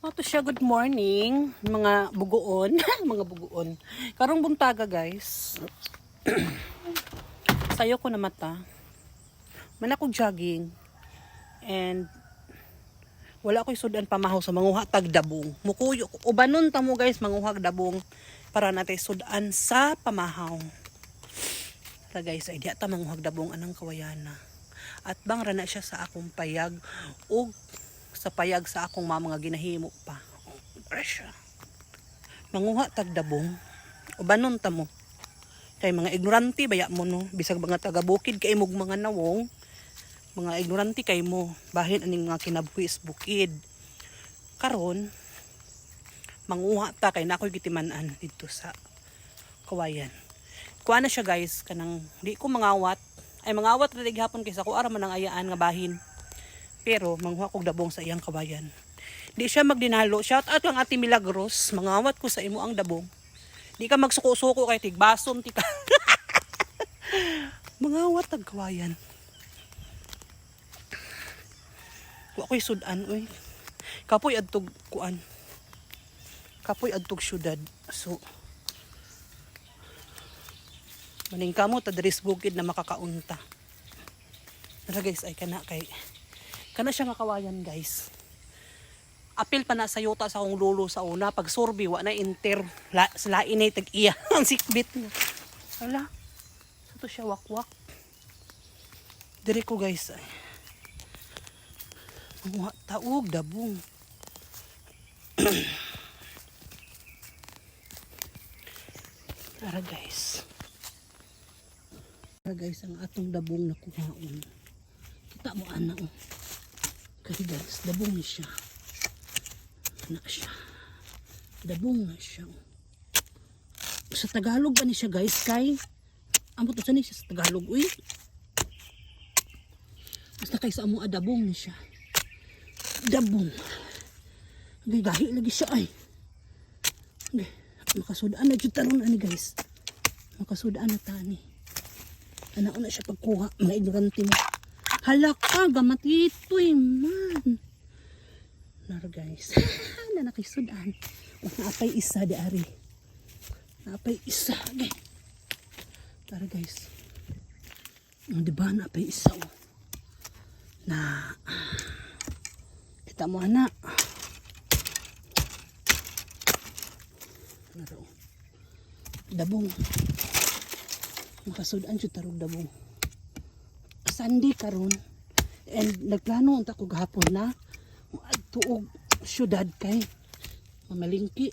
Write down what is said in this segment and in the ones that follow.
Ato siya, good morning, mga bugoon, mga bugoon. Karong buntaga, guys. Sayo ko na mata. Man ako jogging. And wala ko'y sudan pamahaw sa manguha tag dabong. Mukuyo, ubanon ta mo guys, manguha dabong para natin sudan sa pamahaw. Tara guys, ay di ata manguha dabong anang kawayana. At bang rana siya sa akong payag ug sa payag sa akong mga ginahimo pa. Presya. Manguha tag dabong. Ubanon ta mo. Kay mga ignorante baya mo no, bisag mga taga bukid kay mog mga nawong, mga ignorante kay mo, bahin aning mga kinabuhis bukid. Karon manguha ta kay nakoy gitiman-an dito sa kawayan. Kuha na siya guys kanang di ko mangawat ay mangawat ra hapon kaysa ko ara man ang ayaan nga bahin. Pero manghuha kog dabong sa iyang kabayan. Di siya magdinalo. Shout out lang Ate Milagros. Mangawat ko sa imo ang dabong. Di ka magsuko-suko kay tigbason tika. mangawat tag kawayan. Wa ko'y sudan oy. Kapoy adtog kuan. Kapoy adtog syudad. So Maning kamo ta diri bukid na makakaunta. Tara guys, ay kana kay kana siya makawayan guys. Apil pa na sa yuta sa akong lolo sa una pag surbi wa na inter la, sa lain ay tag iya ang sikbit na. Wala. Sa to siya wakwak. Diri ko guys ay. Mga taog dabong. Tara guys. Tara guys, ang atong dabong na kuhaon. Kita mo ana oh. Kasi guys, dabong ni siya. Ana siya. Dabong na siya. Sa Tagalog ba ni siya guys? Kay, amo to ni siya sa Tagalog. Uy. Basta kay sa amo adabong ni siya. Dabong. Gahi lagi siya ay. Okay. Makasudaan na dyan taron ani guys. Makasudaan na tani. Anak na siya pagkuha. Mga mo. Halaka, gamatitoy man. Nar guys. na nakisudan. Naapay isa di ari. Naapay isa. Okay. Tara guys. Oh, diba naapay isa oh. Na kita mo anak. Naro. Dabong. Makasudan siya tarog dabong. Sunday karon and nagplano unta ko gahapon na tuog syudad kay mamalingki.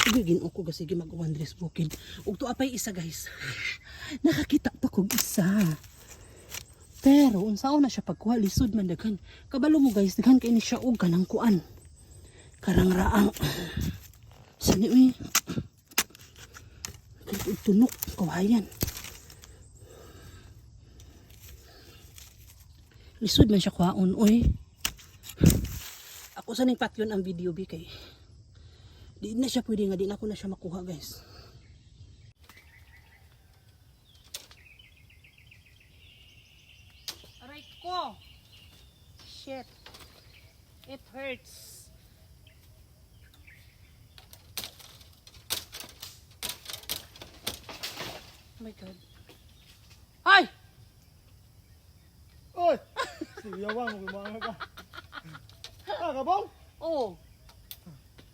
Sige gin ko kasi mag-one dress bukid. Ug to apay isa guys. Nakakita pa kog isa. Pero unsaon na siya pagkuha lisod man daghan. Kabalo mo guys, daghan kay ni siya og kanang kuan. Karang raang. Sani uy. Kay tunok kawayan. Lisod man siya kuhaon, oy. Ako sa ning patyon ang video bi kay. Di na siya pwede nga, di na ako na siya makuha guys. Aray ko! Shit! It hurts. Oh my god. Ay! Siyawang mo mga ka. Ah, kabong? Oh!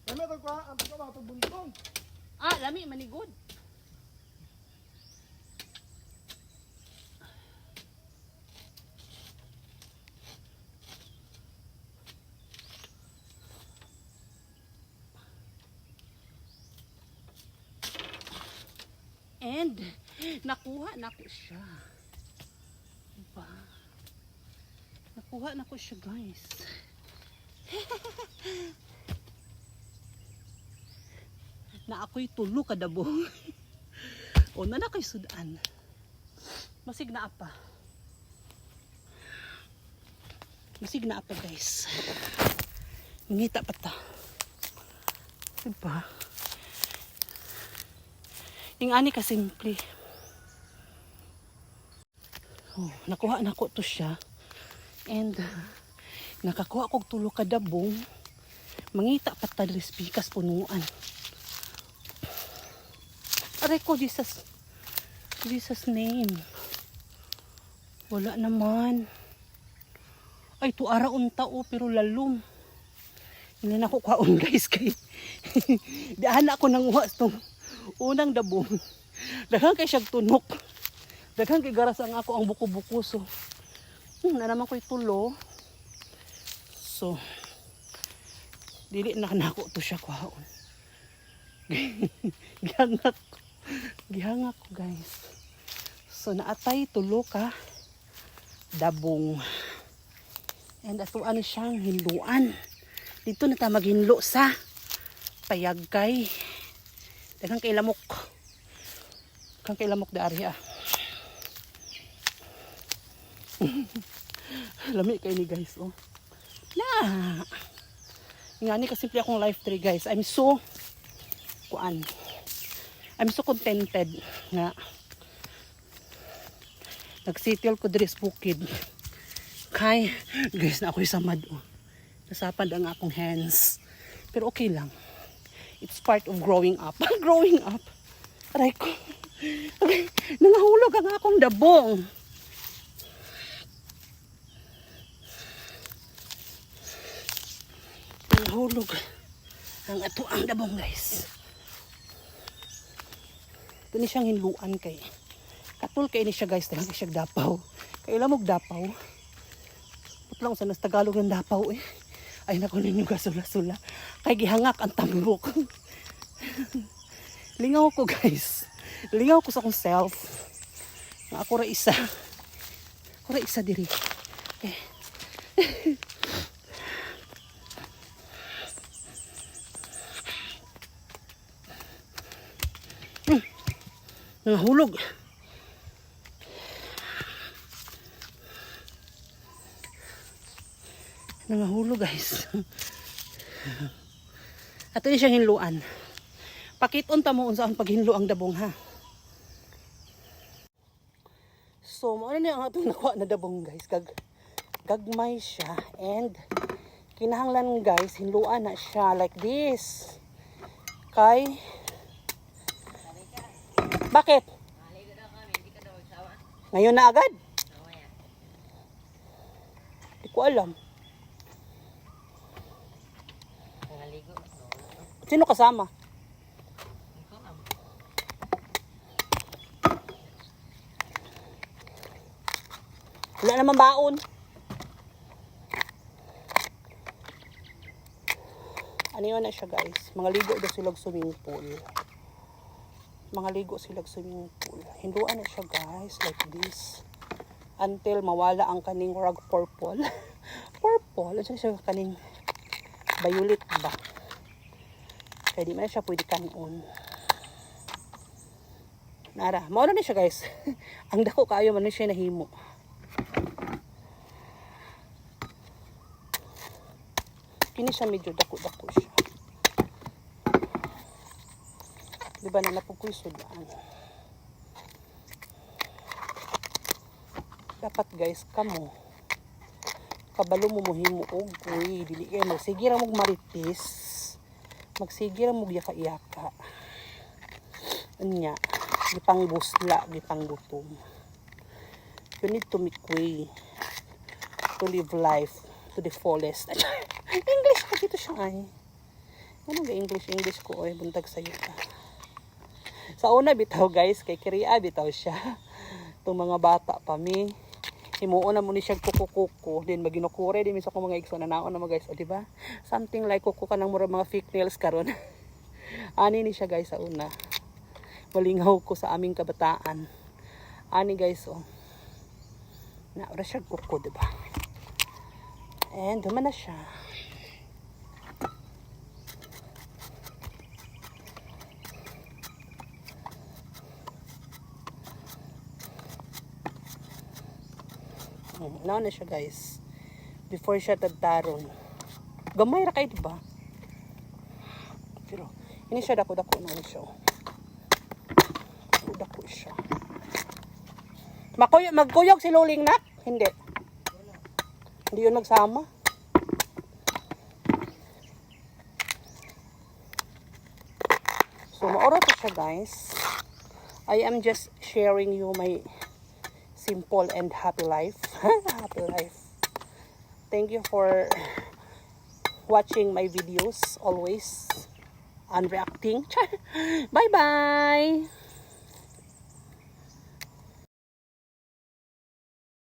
Kami ito ka, ang ito ka buntong. Ah, lami, manigod. And, nakuha na ko siya. Diba? Nakuha na ko siya, guys. na ako'y tulo kadabong. o na na kay sudan. Masig na apa. Masig na apa guys. Ngita pa ta. Diba? Yung ani ka simple. Oh, nakuha na ko to siya. And uh, nakakuha kog tulo ka dabong. Mangita patalis pikas punuan. Aray ko, Jesus. Jesus name. Wala naman. Ay, tu ara unta o, pero lalom. Hindi na ako kaon guys kay. Daan ako nang uwas tong unang dabong. Daghang kay siyag tunok. Daghang kay garas ang ako ang buko-buko so. Hmm, na naman ko'y tulo. So, dili na nako to siya kwaon. Gihangak ko. Gihangak ko guys. So, naatay tulo ka dabong. And atuan siyang hinluan. Dito na ta maghinlo sa payagkay. Daghang kay lamok. Kang kay lamok da ari ah. Lami kay ni guys oh. Na. Nga ni kasimple akong life tree guys. I'm so kuan. I'm so contented nga nagsitil ko diri sa bukid. Kay guys na ako sa mad oh. Nasapad ang akong hands. Pero okay lang. It's part of growing up. growing up. Aray ko. Nangahulog ang akong dabong. Nangahulog ang ato ang dabong guys. Ito ni siyang hinluan kay. Katul kay ni siya guys. Dahil siya dapaw. Kay lamog dapaw. Putlang sa nas Tagalog ng dapaw eh. Ay nako ninyo gasula-sula. Kay gihangak ang tambok. Lingaw ko guys. Lingaw ko sa akong self. Nga ako ra isa. Ako ra isa diri. Eh. Nangahulog. Nangahulog guys. Ato ni siyang hinluan. Pakiton ta mo unsa ang paghinlo ang dabong ha. So, mo ni ang atong nakuha na dabong guys. Gag gagmay siya and kinahanglan guys hinluan na siya like this. Kay Bakit? Ngayon na agad? Di ko alam. Sino kasama? Wala naman baon. Ano yun na siya guys? Mga ligo sila sa swimming pool. Mga ligo sila sa swimming pool. Hinduan na siya guys like this. Until mawala ang kaning rug purple. purple? Ano siya kaning violet ba? Kaya di man siya pwede kanon. Nara, mauna na siya guys. ang dako kayo man siya nahimo. Kini siya medyo dako-dako siya. Di ba na napukoy sudan? Dapat guys, kamo. Kabalo mo muhimo og kuy, dili kay mo sige ra mog maritis. Magsige ra mog yaka-yaka. Anya, gipang busla, gipang gutom. You need to make way to live life to the fullest. English ko dito siya ay. Ano ba English? English ko ay buntag sa'yo ka. Sa una bitaw guys, kay Kiria bitaw siya. Itong mga bata pa mi. Himuon na mo ni siya kukukuko. Then maginukure din sa mga igso na naon na mo guys. O diba? Something like kuko ka ng mura mga fake nails karon. Ani ni siya guys sa una. Malingaw ko sa aming kabataan. Ani guys oh. Na, ora siya kuko, diba? And duman na siya. Naon na siya guys. Before siya tagtaron. Gamay ra kay di ba? Pero ini siya dako dako na siya. Dako dako siya. Makuy magkuyog si Luling nak? Hindi. Hindi yun nagsama. So, maoro to siya guys. I am just sharing you my simple and happy life. happy life. Thank you for watching my videos always and reacting. Bye bye.